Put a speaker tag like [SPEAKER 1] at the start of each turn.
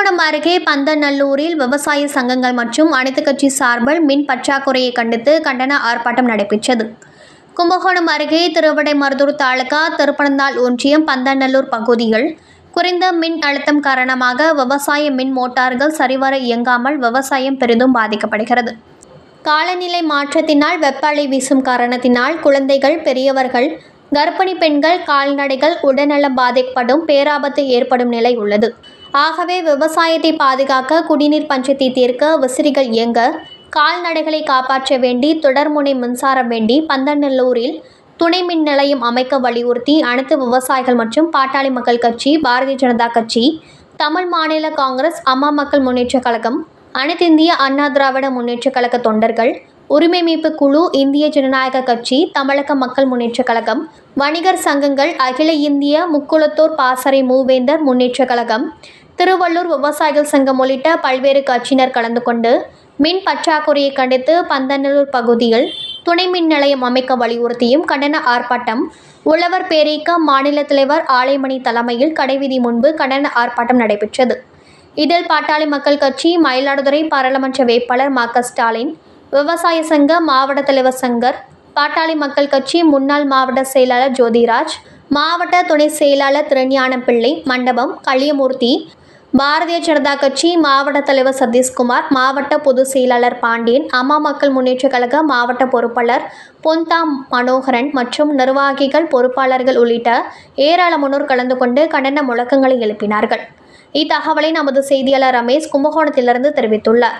[SPEAKER 1] கும்பகோணம் அருகே பந்தநல்லூரில் விவசாய சங்கங்கள் மற்றும் அனைத்து கட்சி சார்பில் மின் பற்றாக்குறையை கண்டித்து கண்டன ஆர்ப்பாட்டம் நடைபெற்றது. கும்பகோணம் அருகே திருவிடைமருதூர் தாலுகா திருப்பனந்தாள் ஒன்றியம் பந்தநல்லூர் பகுதிகள் குறைந்த மின் அழுத்தம் காரணமாக விவசாய மின் மோட்டார்கள் சரிவர இயங்காமல் விவசாயம் பெரிதும் பாதிக்கப்படுகிறது. காலநிலை மாற்றத்தினால் வெப்ப அலை வீசும் காரணத்தினால் குழந்தைகள் பெரியவர்கள் கர்ப்பிணி பெண்கள் கால்நடைகள் உடல்நலம் பாதிக்கப்படும் பேராபத்து ஏற்படும் நிலை உள்ளது. ஆகவே விவசாயத்தை பாதுகாக்க குடிநீர் பஞ்சத்தை தீர்க்க விசிறிகள் இயங்க கால்நடைகளை காப்பாற்ற வேண்டி தொடர்முனை மின்சாரம் வேண்டி பந்தநல்லூரில் துணை மின் நிலையம் அமைக்க வலியுறுத்தி அனைத்து விவசாயிகள் மற்றும் பாட்டாளி மக்கள் கட்சி பாரதிய ஜனதா கட்சி தமிழ் மாநில காங்கிரஸ் அம்மா மக்கள் முன்னேற்றக் கழகம் அனைத்து இந்திய அண்ணா திராவிட முன்னேற்றக் கழக தொண்டர்கள் உரிமை மீட்பு குழு இந்திய ஜனநாயக கட்சி தமிழக மக்கள் முன்னேற்றக் கழகம் வணிகர் சங்கங்கள் அகில இந்திய முக்குளத்தூர் பாசறை மூவேந்தர் முன்னேற்றக் கழகம் திருவள்ளூர் விவசாயிகள் சங்கம் உள்ளிட்ட பல்வேறு கட்சியினர் கலந்து கொண்டு மின் பற்றாக்குறையை கண்டித்து பந்தநல்லூர் பகுதியில் துணை மின் நிலையம் அமைக்க வலியுறுத்தியும் கண்டன ஆர்ப்பாட்டம் உழவர் பேரீக்க மாநில தலைவர் ஆலைமணி தலைமையில் கடைவீதி முன்பு கண்டன ஆர்ப்பாட்டம் நடைபெற்றது. இதில் பாட்டாளி மக்கள் கட்சி மயிலாடுதுறை பாராளுமன்ற வேட்பாளர் மா ஸ்டாலின் விவசாய சங்க மாவட்ட தலைவர் சங்கர் பாட்டாளி மக்கள் கட்சி முன்னாள் மாவட்ட செயலாளர் ஜோதிராஜ் மாவட்ட துணை செயலாளர் திருஞான பிள்ளை மண்டபம் களியமூர்த்தி பாரதிய ஜனதா கட்சி மாவட்ட தலைவர் சதீஷ்குமார் மாவட்ட பொதுச் செயலாளர் பாண்டியன் அம்மா மக்கள் முன்னேற்றக் கழக மாவட்ட பொறுப்பாளர் பொந்தா மனோகரன் மற்றும் நிர்வாகிகள் பொறுப்பாளர்கள் உள்ளிட்ட ஏராளமானோர் கலந்து கொண்டு கண்டன முழக்கங்களை எழுப்பினார்கள். இத்தகவலை நமது செய்தியாளர் ரமேஷ் கும்பகோணத்திலிருந்து தெரிவித்துள்ளார்.